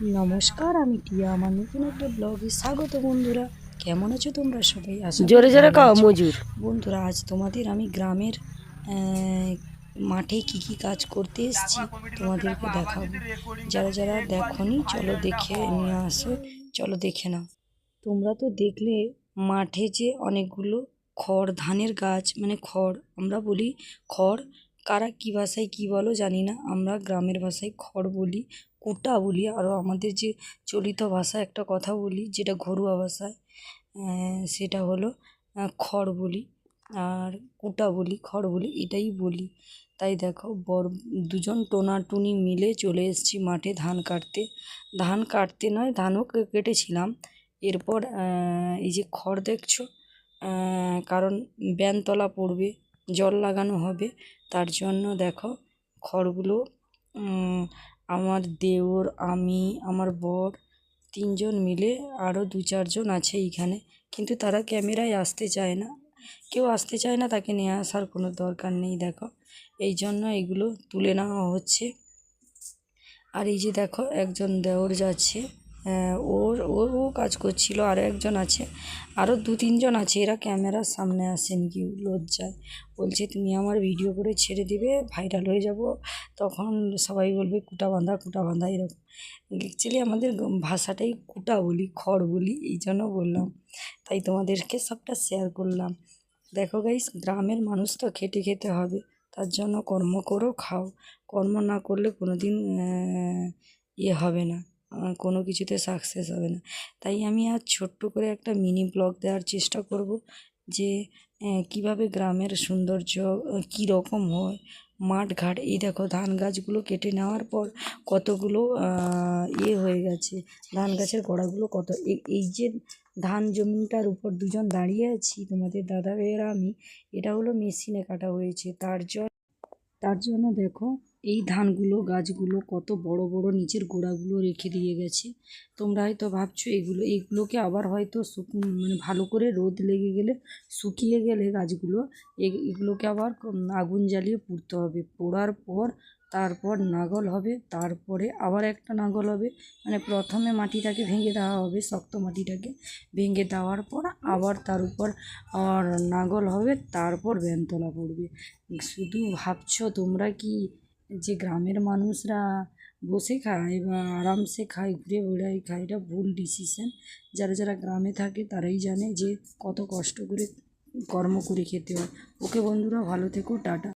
নমস্কার আমি টিয়া আমার নতুন একটা ব্লগে স্বাগত বন্ধুরা। কেমন আছো তোমরা সবাই? করি জোরে জোরে কাও মজুর। বন্ধুরা আজ তোমাদের আমি গ্রামের মাঠে কি কি কাজ করতে এসেছি তোমাদেরকে দেখাবো। যারা যারা দেখনি চলো দেখে নিয়ে আসো চলো দেখে নাও। তোমরা তো দেখলে মাঠে যে অনেকগুলো খড় ধানের গাছ মানে খড় আমরা বলি খড় কারা কী ভাষায় কী বলো জানি না আমরা গ্রামের ভাষায় খড় বলি কুটা বলি আরও আমাদের যে চলিত ভাষায় একটা কথা বলি, যেটা ঘরোয়া ভাষায় সেটা হলো খড় বলি আর কুটা বলি, খড় বলি, এটাই বলি। তাই দেখো, বর, দুজন টোনাটুনি মিলে চলে এসেছি মাঠে ধান কাটতে। ধান কাটতে নয়, ধানও কেটেছিলাম। এরপর এই যে খড় দেখছ কারণ ব্যানতলা পড়বে, জল লাগানো হবে, তার জন্য দেখো খড়গুলো আমার দেওর, আমি, আমার বর তিনজন মিলে আরও দু চারজন আছে এইখানে। কিন্তু তারা ক্যামেরায় আসতে চায় না। কেউ আসতে চায় না, তাকে নিয়ে আসার কোনো দরকার নেই, দেখো। এই জন্য এগুলো তুলে নেওয়া হচ্ছে। আর এই যে দেখো, একজন দেওর যাচ্ছে। ও ও কাজ করছিল, আর একজন আছে। আরও দু, তিনজন আছে, এরা ক্যামেরার সামনে আসেনি, কি লজ্জায়। বলছে, তুমি আমার ভিডিও করে ছেড়ে দিবে ভাইরাল হয়ে যাব। তখন সবাই বলবে, কুটা বাঁধা কুটা বাঁধা, এরকম। অ্যাকচুয়ালি আমাদের ভাষাটাই কুটা বলি, খড় বলি, এই জন্য বললাম। তাই তোমাদেরকে সবটা শেয়ার করলাম। দেখো গাইস গ্রামের মানুষ তো খেটে খেতে হবে, তার জন্য কর্ম করো, খাও। কর্ম না করলে কোনো দিন ইয়ে হবে না। কোনো কিছুতে সাকসেস হবে না। তাই আমি আজ ছোট্ট করে একটা মিনি ব্লগ দেওয়ার চেষ্টা করব যে কীভাবে গ্রামের সৌন্দর্য কী রকম হয়, মাঠ ঘাট, এই দেখো ধান গাছগুলো কেটে নেওয়ার পর কতগুলো ইয়ে হয়ে গেছে, ধান গাছের গোড়াগুলো কত এই- এই যে ধান জমিটার উপর দুজন দাঁড়িয়ে আছি, তোমাদের দাদা ভাইয়েরা, আমি, এটা হলো মেশিনে কাটা হয়েছে, তার জন্য তার জন্য দেখো এই ধানগুলো, গাছগুলো কত বড় বড় নিচের গোড়াগুলো রেখে দিয়ে গেছে। তোমরা হয়তো ভাবছ এগুলো এইগুলোকে আবার হয়তো মানে ভালো করে রোদ লেগে গেলে, শুকিয়ে গেলে গাছগুলো এগুলোকে আবার আগুন জ্বালিয়ে পুড়তে হবে। পোড়ার পর তারপর নাগল হবে, তারপরে আবার একটা নাগল হবে। মানে প্রথমে মাটিটাকে ভেঙে দেওয়া হবে, শক্ত মাটিটাকে ভেঙে দেওয়ার পর আবার তার উপর নাগল হবে, তারপর ব্যানতলা পড়বে। শুধু ভাবছ তোমরা কি যে গ্রামের মানুষরা বসে খায় বা আরামসে খায়, ঘুরে বেড়ায় খায়, এটা ভুল ডিসিশন যারা যারা গ্রামে থাকে তারাই জানে যে কত কষ্ট করে কর্ম করে খেতে হয়। ওকে বন্ধুরা ভালো থেকো, টাটা।